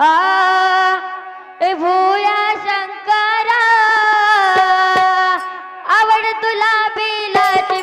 ए भूया शंकरा आवड तुला बिलाची